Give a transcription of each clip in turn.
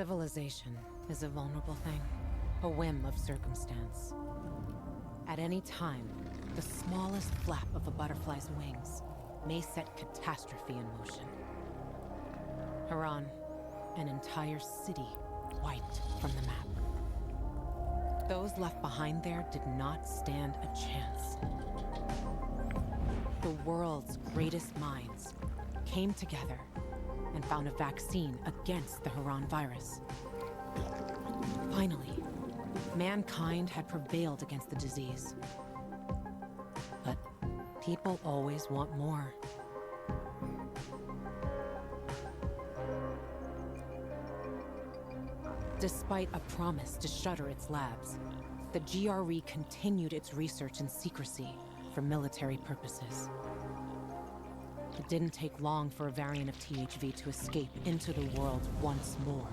Civilization is a vulnerable thing, a whim of circumstance. At any time, the smallest flap of a butterfly's wings may set catastrophe in motion. Haran, an entire city wiped from the map. Those left behind there did not stand a chance. The world's greatest minds came together and found a vaccine against the Haran virus. Finally, mankind had prevailed against the disease. But people always want more. Despite a promise to shutter its labs, the GRE continued its research in secrecy for military purposes. It didn't take long for a variant of THV to escape into the world once more.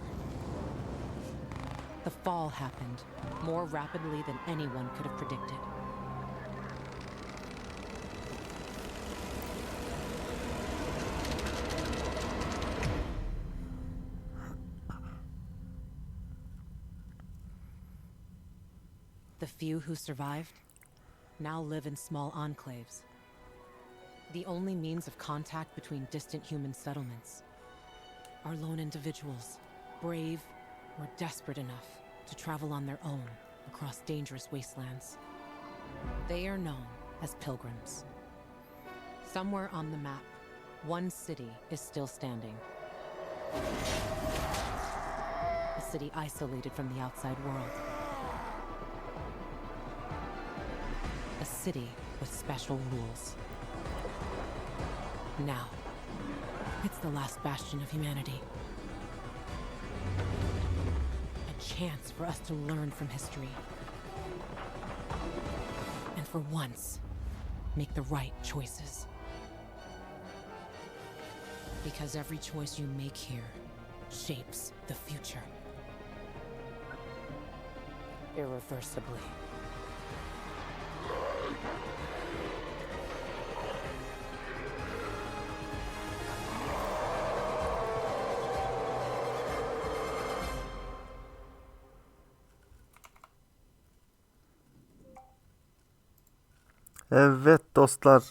The fall happened more rapidly than anyone could have predicted. The few who survived now live in small enclaves. The only means of contact between distant human settlements are lone individuals, brave or desperate enough to travel on their own across dangerous wastelands. They are known as pilgrims. Somewhere on the map, one city is still standing. A city isolated from the outside world. A city with special rules. Now, it's the last bastion of humanity. A chance for us to learn from history. And for once, make the right choices. Because every choice you make here shapes the future. Irreversibly. Evet dostlar.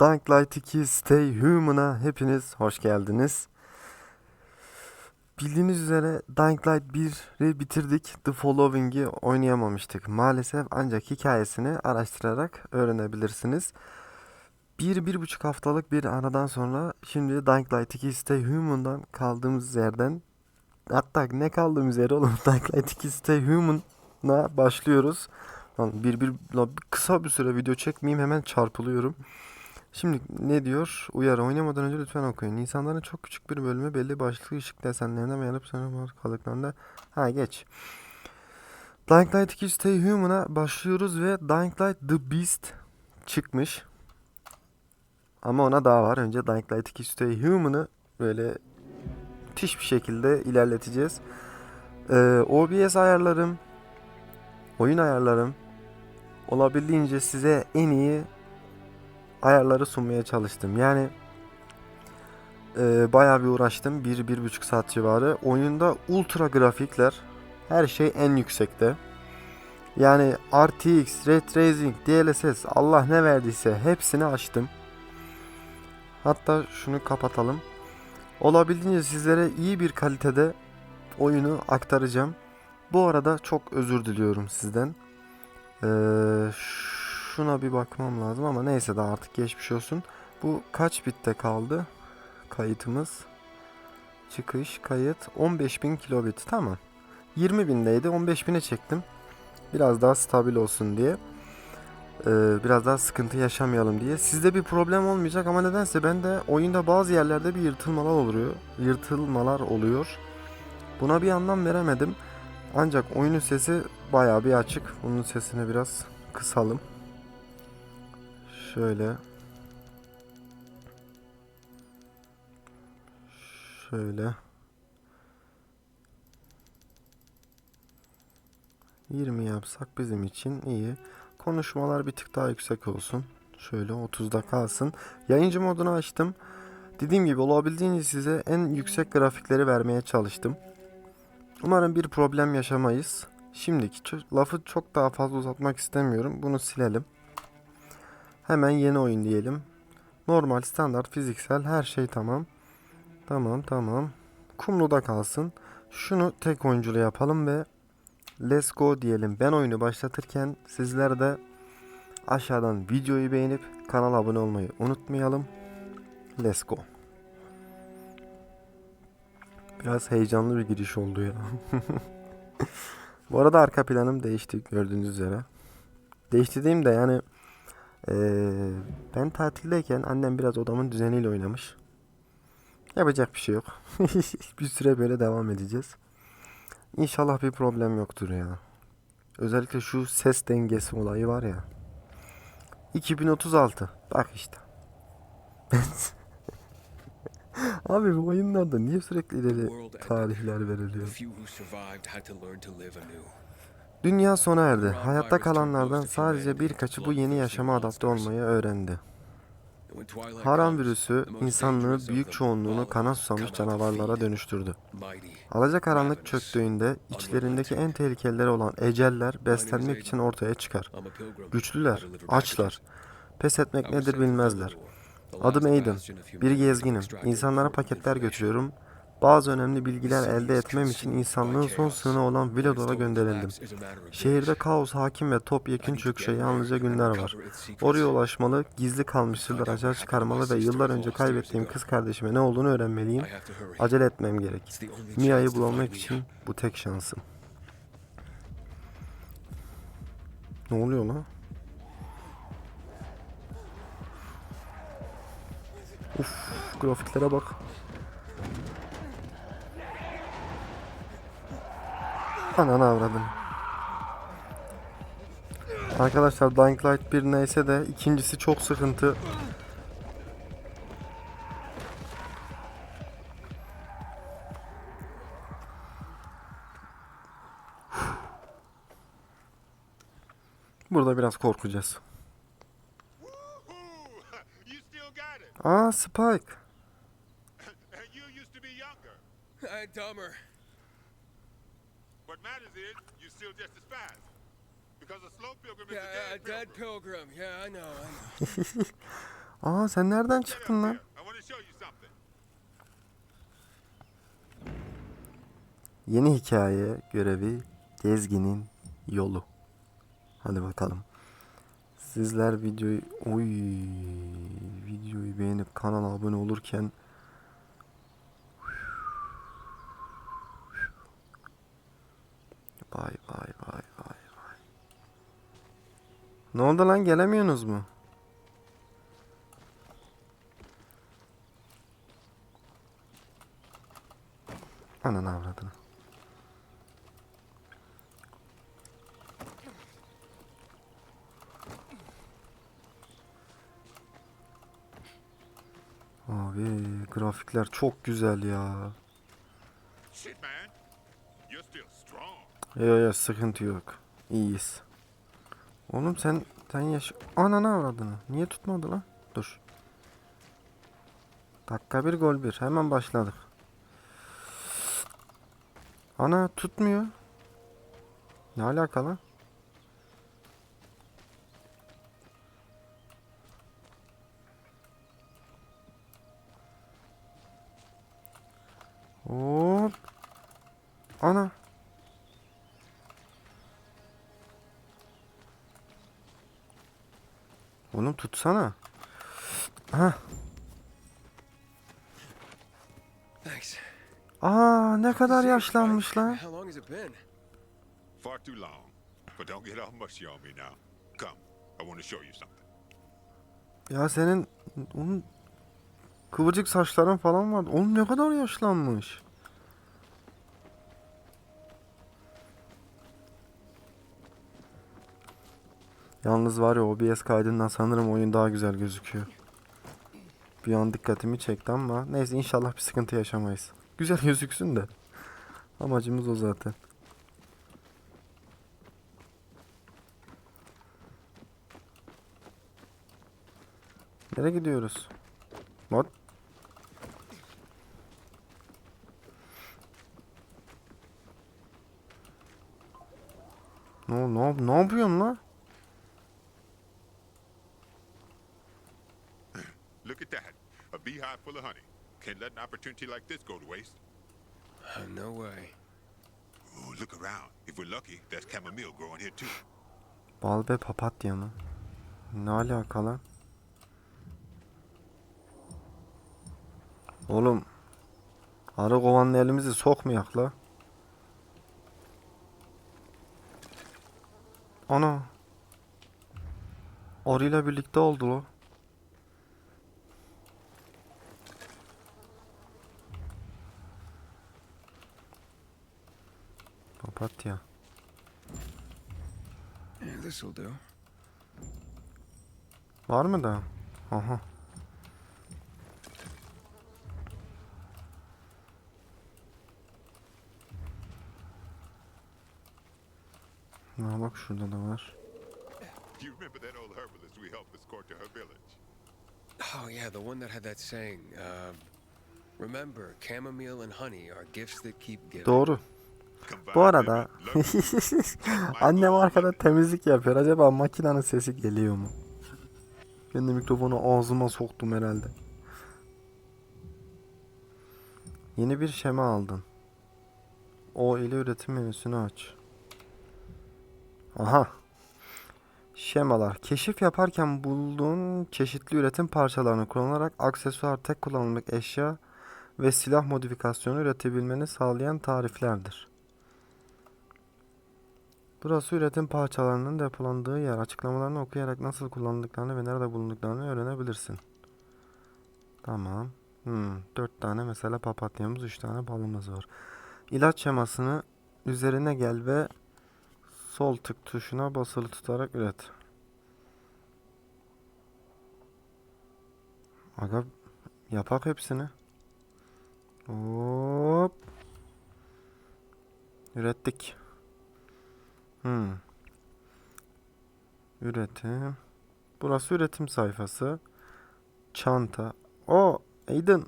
Dying Light 2 Stay Human'a hepiniz hoş geldiniz. Bildiğiniz üzere Dying Light 1'i bitirdik. The Following'i oynayamamıştık maalesef ancak hikayesini araştırarak öğrenebilirsiniz. Bir, bir buçuk haftalık bir aradan sonra şimdi Dying Light 2 Stay Human'dan kaldığımız yerden hatta ne kaldığımız yere oğlum Dying Light 2 Stay Human'a başlıyoruz. Lan bir, bir, lan kısa bir süre video çekmeyeyim hemen çarpılıyorum. Şimdi ne diyor? Uyarı oynamadan önce lütfen okuyun. İnsanların çok küçük bir bölümü belli başlı ışık desenlerine dayanıp sonra maruz kaldıklarında ha geç. Dying Light 2 Stay Human'a başlıyoruz ve Dying Light The Beast çıkmış. Ama ona daha var. Önce Dying Light 2 Stay Human'ı böyle müthiş bir şekilde ilerleteceğiz. Ee, OBS ayarlarım, oyun ayarlarım olabildiğince size en iyi ayarları sunmaya çalıştım. Yani e, bayağı bir uğraştım. 1-1,5 saat civarı. Oyunda ultra grafikler. Her şey en yüksekte. Yani RTX, Ray Tracing, DLSS Allah ne verdiyse hepsini açtım. Hatta şunu kapatalım. Olabildiğince sizlere iyi bir kalitede oyunu aktaracağım. Bu arada çok özür diliyorum sizden. Ee, şuna bir bakmam lazım ama neyse daha artık geçmiş olsun. Bu kaç bitte kaldı? Kayıtımız. Çıkış, kayıt 15.000 kilobit. Tamam. 20.000'deydi. 15.000'e çektim. Biraz daha stabil olsun diye. Ee, biraz daha sıkıntı yaşamayalım diye. Sizde bir problem olmayacak ama nedense ben de oyunda bazı yerlerde bir yırtılmalar oluyor. Yırtılmalar oluyor. Buna bir anlam veremedim. Ancak oyunun sesi bayağı bir açık. Bunun sesini biraz kısalım. Şöyle. Şöyle. 20 yapsak bizim için iyi. Konuşmalar bir tık daha yüksek olsun. Şöyle 30'da kalsın. Yayıncı modunu açtım. Dediğim gibi olabildiğince size en yüksek grafikleri vermeye çalıştım. Umarım bir problem yaşamayız. Şimdiki lafı çok daha fazla uzatmak istemiyorum. Bunu silelim. Hemen yeni oyun diyelim. Normal, standart, fiziksel her şey tamam. Tamam tamam. Kumlu'da kalsın. Şunu tek oyunculu yapalım ve let's go diyelim. Ben oyunu başlatırken sizler de aşağıdan videoyu beğenip kanala abone olmayı unutmayalım. Let's go. Biraz heyecanlı bir giriş oldu ya. Bu arada arka planım değişti gördüğünüz üzere. Değişti de yani eee, ben tatildeyken annem biraz odamın düzeniyle oynamış. Yapacak bir şey yok. bir süre böyle devam edeceğiz. İnşallah bir problem yoktur ya. Özellikle şu ses dengesi olayı var ya. 2036. Bak işte. Abi bu oyunlarda niye sürekli ileri tarihler veriliyor? Dünya sona erdi. Hayatta kalanlardan sadece birkaçı bu yeni yaşama adapte olmayı öğrendi. Haram virüsü insanlığı büyük çoğunluğunu kana susamış canavarlara dönüştürdü. Alacakaranlık çöktüğünde içlerindeki en tehlikelileri olan eceller beslenmek için ortaya çıkar. Güçlüler, açlar. Pes etmek nedir bilmezler. Adım Aiden. Bir gezginim. İnsanlara paketler götürüyorum. Bazı önemli bilgiler elde etmem için insanlığın son sığınağı olan Vilodor'a gönderildim. Şehirde kaos hakim ve topyekun çöküşe yalnızca günler var. Oraya ulaşmalı, gizli kalmış sırları açığa çıkarmalı ve yıllar önce kaybettiğim kız kardeşime ne olduğunu öğrenmeliyim. Acele etmem gerek. Mia'yı bulamak için bu tek şansım. Ne oluyor lan? Uf, grafiklere bak. Ananı avradım. Arkadaşlar Dying Light 1 neyse de ikincisi çok sıkıntı. Burada biraz korkacağız. Woohoo! You still got Aa Spike. And you used to be younger. And dumber. What matters is you still just as fast. Because a slow pilgrim is Yeah, a dead dead pilgrim. pilgrim. Yeah, I know, I know. Aa sen nereden çıktın lan? here. I want to show you something. Yeni hikaye görevi gezginin yolu. Hadi bakalım. Sizler videoyu oy videoyu beğenip kanala abone olurken Vay vay vay vay vay. Ne oldu lan gelemiyorsunuz mu? Ananı avradını. Abi grafikler çok güzel ya. Yo yo sıkıntı yok. İyiyiz. Oğlum sen sen yaş... Ananı avradını. Niye tutmadı lan? Dur. Dakika bir gol bir. Hemen başladık. Ana tutmuyor. Ne alakalı? Hop. Tutsana. Ha. Thanks. Aa ne kadar yaşlanmış lan. How long has it been? Far too long. But don't get all mushy on me now. Come. I want to show you something. Ya senin onun kıvırcık saçların falan vardı. Oğlum ne kadar yaşlanmış. Yalnız var ya OBS kaydından sanırım oyun daha güzel gözüküyor. Bir an dikkatimi çekti ama neyse inşallah bir sıkıntı yaşamayız. Güzel gözüksün de. Amacımız o zaten. Nereye gidiyoruz? What? Ne, ne, ne yapıyorsun la? Look at that. Full of honey. Can't let an opportunity like this go to waste. Uh, no way. Ooh, look around. If we're lucky, there's chamomile growing here too. Bal ve papatya mı? Ne alaka lan? Oğlum. Arı kovanın elimizi sokmayak la. Ana. Arıyla birlikte oldu la. Papatya. Do. Var mı da? Aha. Ha bak şurada da var. Do you remember that old herbalist we helped escort to her village? Oh, yeah, the one that had that saying. Uh, remember, chamomile and honey are gifts that keep giving. Doğru. Bu arada annem arkada temizlik yapıyor. Acaba makinenin sesi geliyor mu? Ben de mikrofonu ağzıma soktum herhalde. Yeni bir şema aldın. O ile üretim menüsünü aç. Aha. Şemalar. Keşif yaparken bulduğun çeşitli üretim parçalarını kullanarak aksesuar, tek kullanımlık eşya ve silah modifikasyonu üretebilmeni sağlayan tariflerdir. Burası üretim parçalarının depolandığı yer. Açıklamalarını okuyarak nasıl kullanıldıklarını ve nerede bulunduklarını öğrenebilirsin. Tamam. Hmm, 4 tane mesela papatyamız, 3 tane balımız var. İlaç şemasını üzerine gel ve sol tık tuşuna basılı tutarak üret. Aga yapak hepsini. Hop. Ürettik. Hmm. Üretim. Burası üretim sayfası. Çanta. O, Aiden.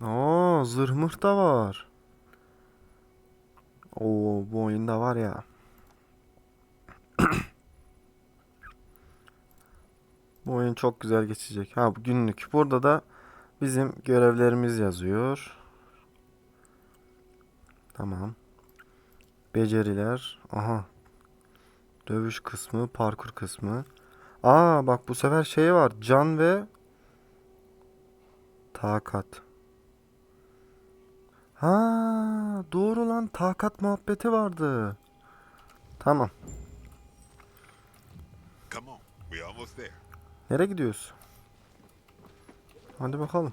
Oo, zırh mırh da var. Oo, bu oyunda var ya. bu oyun çok güzel geçecek. Ha, günlük. Burada da bizim görevlerimiz yazıyor. Tamam. Beceriler. Aha. Dövüş kısmı, parkur kısmı. Aa bak bu sefer şey var. Can ve takat. Ha doğru lan takat muhabbeti vardı. Tamam. Come on, we're almost there. Nereye gidiyoruz? Hadi bakalım.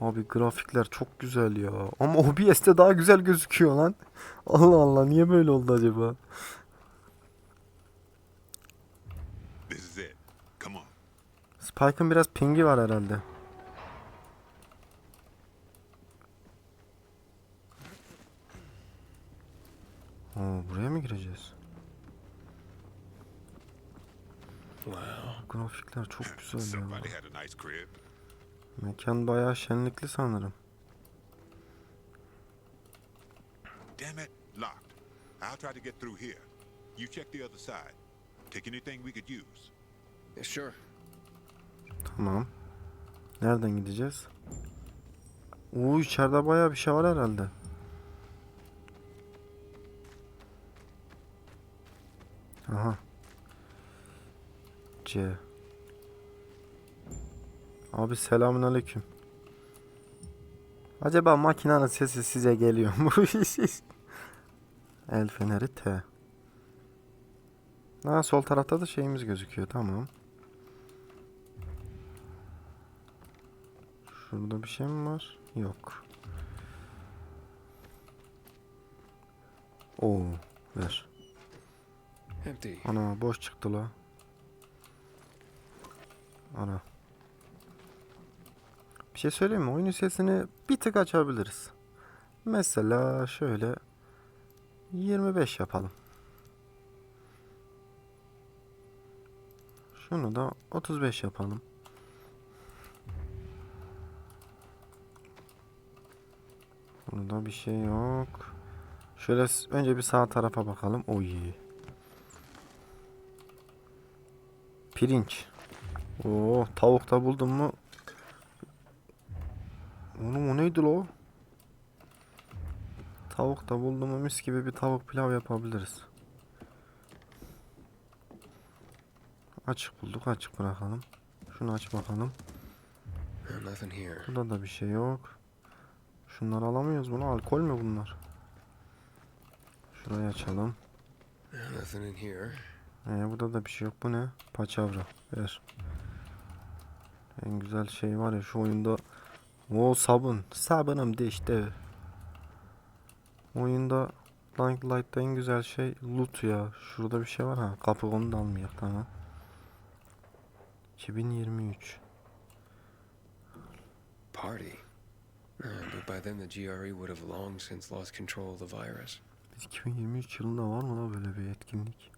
Abi grafikler çok güzel ya. Ama OBS'te daha güzel gözüküyor lan. Allah Allah niye böyle oldu acaba? This is it. Come on. Spike'ın biraz pingi var herhalde. Oo, buraya mı gireceğiz? Wow. Grafikler çok güzel ya. Mekan bayağı şenlikli sanırım. Damn it, locked. I'll try to get through here. You check the other side. Take anything we could use. Yeah, sure. Tamam. Nereden gideceğiz? Oo içeride bayağı bir şey var herhalde. Aha. C. Abi selamünaleyküm. Acaba makinenin sesi size geliyor mu? El feneri T. Ha sol tarafta da şeyimiz gözüküyor. Tamam. Şurada bir şey mi var? Yok. Oo, ver. Empty. Ana boş çıktı la. Ana. Bir şey söyleyeyim mi? Oyunun sesini bir tık açabiliriz. Mesela şöyle 25 yapalım. Şunu da 35 yapalım. Burada bir şey yok. Şöyle önce bir sağ tarafa bakalım. Oy. Pirinç. Oo, tavuk da buldum mu? Oğlum o neydi lo? Tavuk da buldum mu mis gibi bir tavuk pilav yapabiliriz. Açık bulduk açık bırakalım. Şunu aç bakalım. Burada da bir şey yok. Şunları alamıyoruz bunu. Alkol mü bunlar? Şurayı açalım. Ee, burada da bir şey yok. Bu ne? Paçavra. Ver. En güzel şey var ya şu oyunda. O sabun. Sabunum de işte. Oyunda Dying Light'ta en güzel şey loot ya. Şurada bir şey var ha. Kapı onu da almayak tamam. 2023. Party. Uh, but by then the GRE would have long since lost control of the virus. Biz 2023 yılında var mı la böyle bir etkinlik?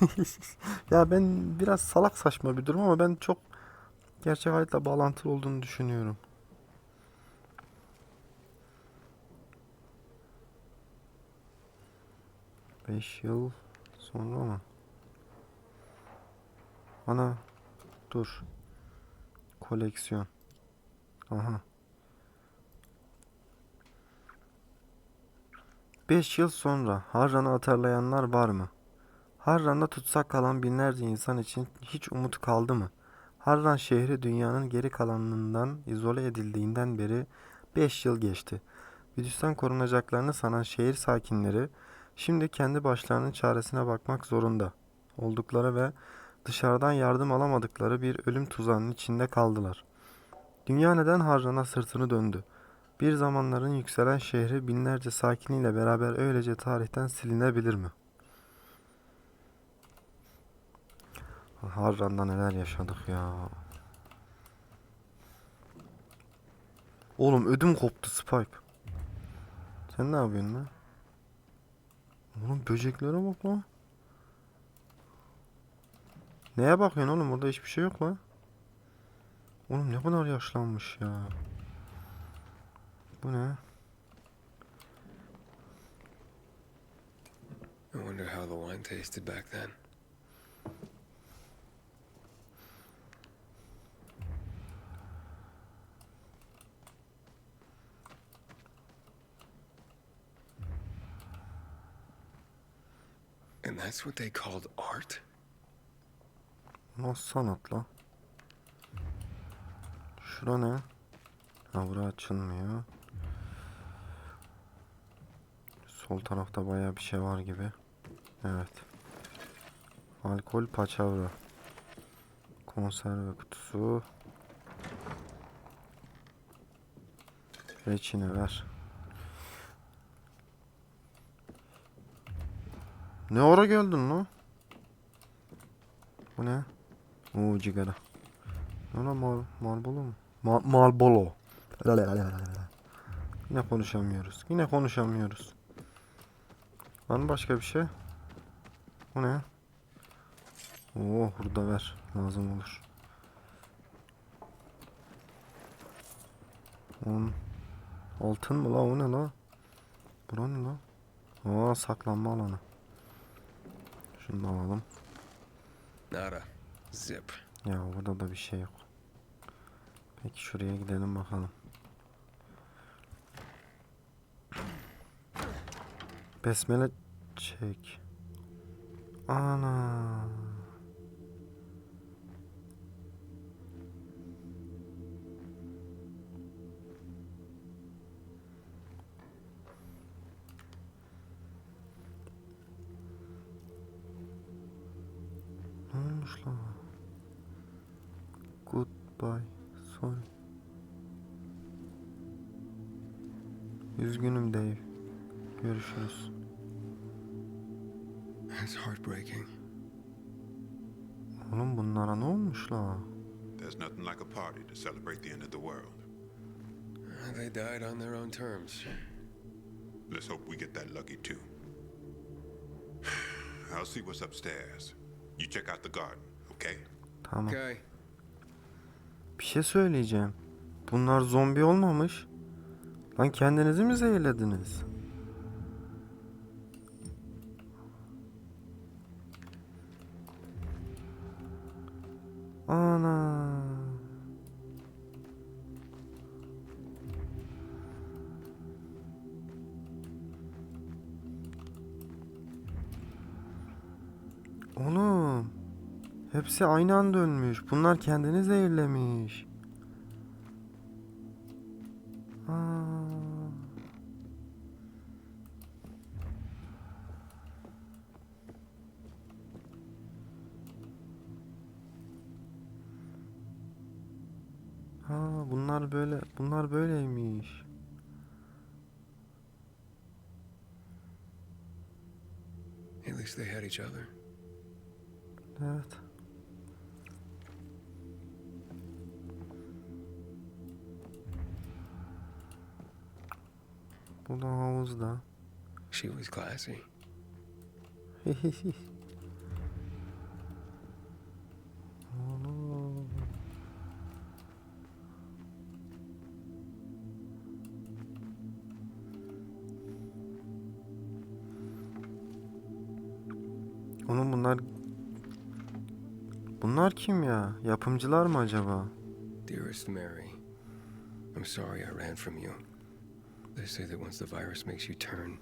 ya ben biraz salak saçma bir durum ama ben çok gerçek hayatla bağlantılı olduğunu düşünüyorum. Beş yıl sonra mı? Ana dur. Koleksiyon. Aha. 5 yıl sonra Harran'ı hatırlayanlar var mı? Harran'da tutsak kalan binlerce insan için hiç umut kaldı mı? Harran şehri dünyanın geri kalanından izole edildiğinden beri 5 yıl geçti. Virüsten korunacaklarını sanan şehir sakinleri şimdi kendi başlarının çaresine bakmak zorunda oldukları ve dışarıdan yardım alamadıkları bir ölüm tuzağının içinde kaldılar. Dünya neden Harran'a sırtını döndü? Bir zamanların yükselen şehri binlerce sakiniyle beraber öylece tarihten silinebilir mi? Harran'da neler yaşadık ya. Oğlum ödüm koptu Spike. Sen ne yapıyorsun lan? Oğlum böceklere bak lan. Neye bakıyorsun oğlum? Orada hiçbir şey yok lan. Oğlum ne kadar yaşlanmış ya. Bu ne? I wonder how the wine tasted back then. And that's what they called art? Nasıl sanat la? Şura ne? Ha bura açılmıyor. Sol tarafta baya bir şey var gibi. Evet. Alkol paçavra. Konserve kutusu. Reçine ver. Ne ara geldin lan? Bu ne? Oo cigara. Ne lan mal, Marlboro mu? Ma Marlboro. Yine konuşamıyoruz. Yine konuşamıyoruz. Var mı başka bir şey? Bu ne? Oo hurda ver. Lazım olur. On. Altın mı la o ne la? Bura ne la? Aa saklanma alanı. Şunu da alalım. Nada. Zip. Ya burada da bir şey yok. Peki şuraya gidelim bakalım. Besmele çek. Ana. Ne olmuş lan? Goodbye. Sorry. Üzgünüm Dave. Görüşürüz. That's heartbreaking. Oğlum bunlara ne olmuş la? There's nothing like a party to celebrate the end of the world. They died on their own terms. Let's hope we get that lucky too. I'll see what's upstairs. You check out the garden, okay? Tamam. Okay. Bir şey söyleyeceğim. Bunlar zombi olmamış. Lan kendinizi mi zehirlediniz? Ana. Hepsi aynı anda ölmüş. Bunlar kendini zehirlemiş. Aa. Ha, bunlar böyle bunlar böyleymiş. At least they had each other. Bu da havuzda. She was classy. Oğlum bunlar Bunlar kim ya? Yapımcılar mı acaba? Dearest Mary, I'm sorry I ran from you. They say that once the virus makes you turn,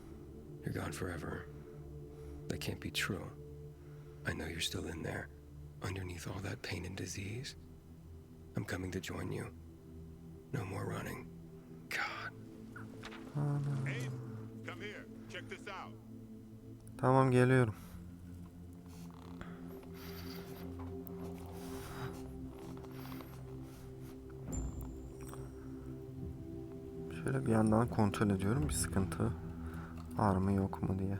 you're gone forever. That can't be true. I know you're still in there, underneath all that pain and disease. I'm coming to join you. No more running. God. Abe, come here. Check this out. Tamam geliyorum. Şöyle bir yandan kontrol ediyorum bir sıkıntı var mı yok mu diye.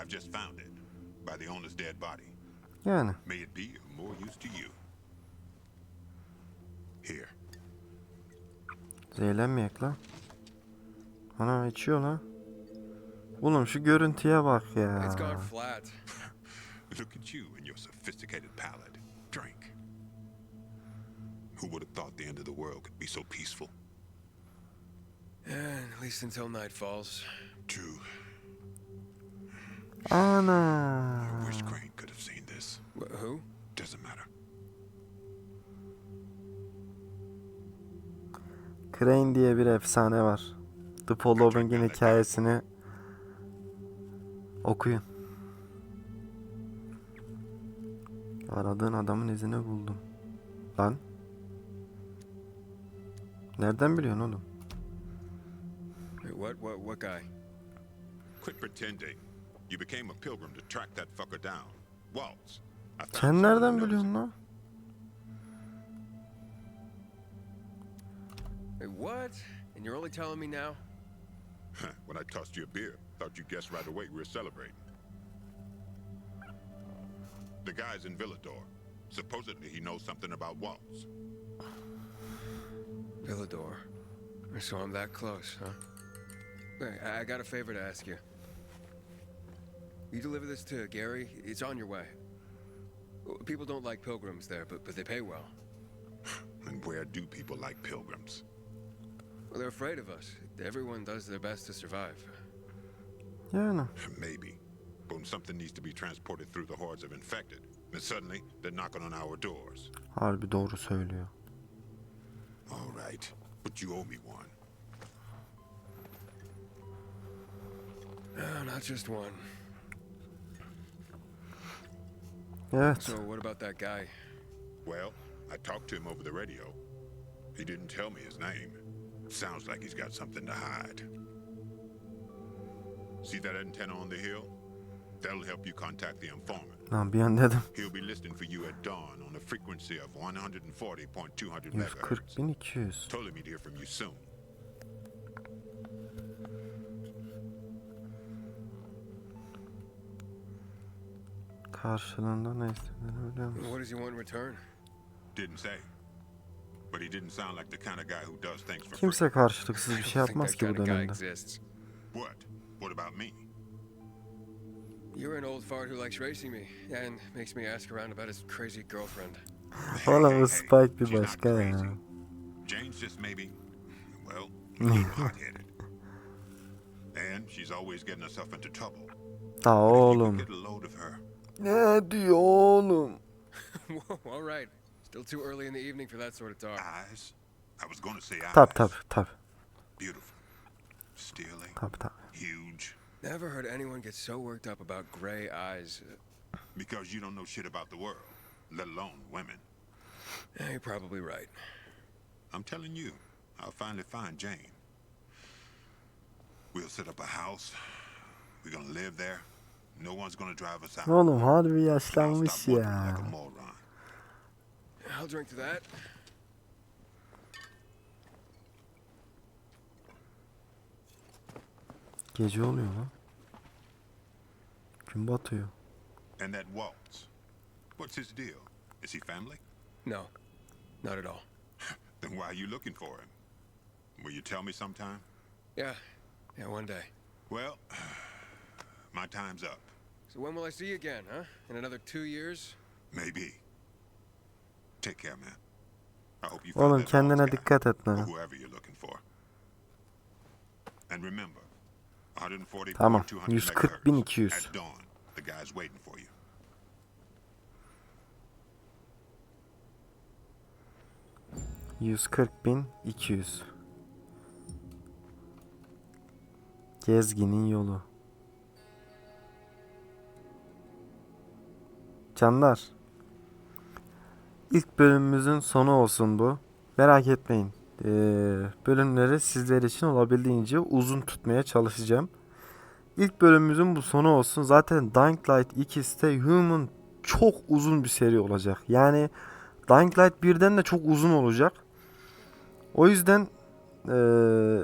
I've just found it by the owner's dead body. Yani May it be of more use to you. Here. zehirlenmeyek lan. Ana içiyor lan. Oğlum şu görüntüye bak ya. It's gone flat. Look at you and your sophisticated palate. Drink. Who would have thought the end of the world could be so peaceful? And at least until night falls. True. Ana. I wish Crane could have seen this. Wh- who? Doesn't matter. Crane diye bir efsane var. The Following'in hikayesini okuyun. Aradığın adamın izini buldum. Lan. Nereden biliyorsun oğlum? Wait, What? What? What guy? Quit pretending. You became a pilgrim to track that fucker down. Waltz. I found Sen someone nereden who knows biliyorsun lan? Wait, what? And you're only telling me now? him. when I tossed you a beer, thought you guessed right away we were celebrating. The guy's in Villador. Supposedly he knows something about Waltz. Villador. So I'm that close, huh? Hey, I I got a favor to ask you. You deliver this to Gary? It's on your way. People don't like pilgrims there, but, but they pay well. And where do people like pilgrims? Well, they're afraid of us. Everyone does their best to survive. Yani. Maybe. But when something needs to be transported through the hordes of infected, then suddenly they're knocking on our doors. Harbi doğru söylüyor. All right. But you owe me one. No, not just one. Evet. So what about that guy? Well, I talked to him over the radio. He didn't tell me his name. Sounds like he's got something to hide. See that antenna on the hill? That'll help you contact the informant. Lan bir an dedim. He'll be listening for you at dawn on a frequency of 140.200 megahertz. 140.200. Told him he'd hear from you soon. Karşılığında ne istediğini biliyor musun? What does he want in return? Didn't say. But he didn't sound like the kind of guy who does things for free. Kimse karşılıksız bir I şey don't think yapmaz ki bu kind of guy dönemde. What? What about me? You're an old fart who likes racing me and makes me ask around about his crazy girlfriend. Oğlum bu Spike bir she's not başka ya. crazy. Jane's just maybe, well, a hot-headed. And she's always getting herself into trouble. Da But if you could oğlum. Get a load of her. Ne diyor oğlum? Whoa, all right. Still too early in the evening for that sort of talk. Eyes. I was going to say eyes. Tap tap tap. Beautiful. Steely. Tap tap. Huge. Never heard anyone get so worked up about gray eyes. Because you don't know shit about the world, let alone women. Eh, you're probably right. I'm telling you, I'll finally find Jane. We'll set up a house. We're gonna live there. No one's gonna drive us out. Oğlum harbi And I'll yaşlanmış stop working ya. like a moron. I'll drink to that. Gece oluyor lan. Gün batıyor. And that waltz. What's his deal? Is he family? No, not at all. Then why are you looking for him? Will you tell me sometime? Yeah, yeah, one day. Well, my time's up. So when will I see you again, huh? In another two years? Maybe. Take care, man. I hope you find Oğlum kendine dikkat et lan. whoever you're looking for. And remember, 140 Tamam, 200 140.200. megahertz. At dawn, the guy's waiting for you. Yüz kırk bin iki yüz. Gezginin yolu. Canlar. İlk bölümümüzün sonu olsun bu. Merak etmeyin. Ee, bölümleri sizler için olabildiğince uzun tutmaya çalışacağım. İlk bölümümüzün bu sonu olsun. Zaten Dying Light 2'de Human çok uzun bir seri olacak. Yani Dying Light 1'den de çok uzun olacak. O yüzden eee,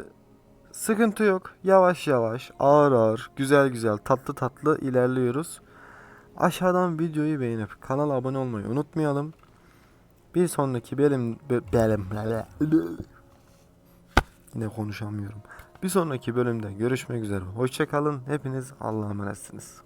sıkıntı yok. Yavaş yavaş, ağır ağır, güzel güzel, tatlı tatlı ilerliyoruz. Aşağıdan videoyu beğenip kanala abone olmayı unutmayalım. Bir sonraki bölüm bö- bölüm yine konuşamıyorum. Bir sonraki bölümde görüşmek üzere. Hoşçakalın. Hepiniz Allah'a emanetsiniz.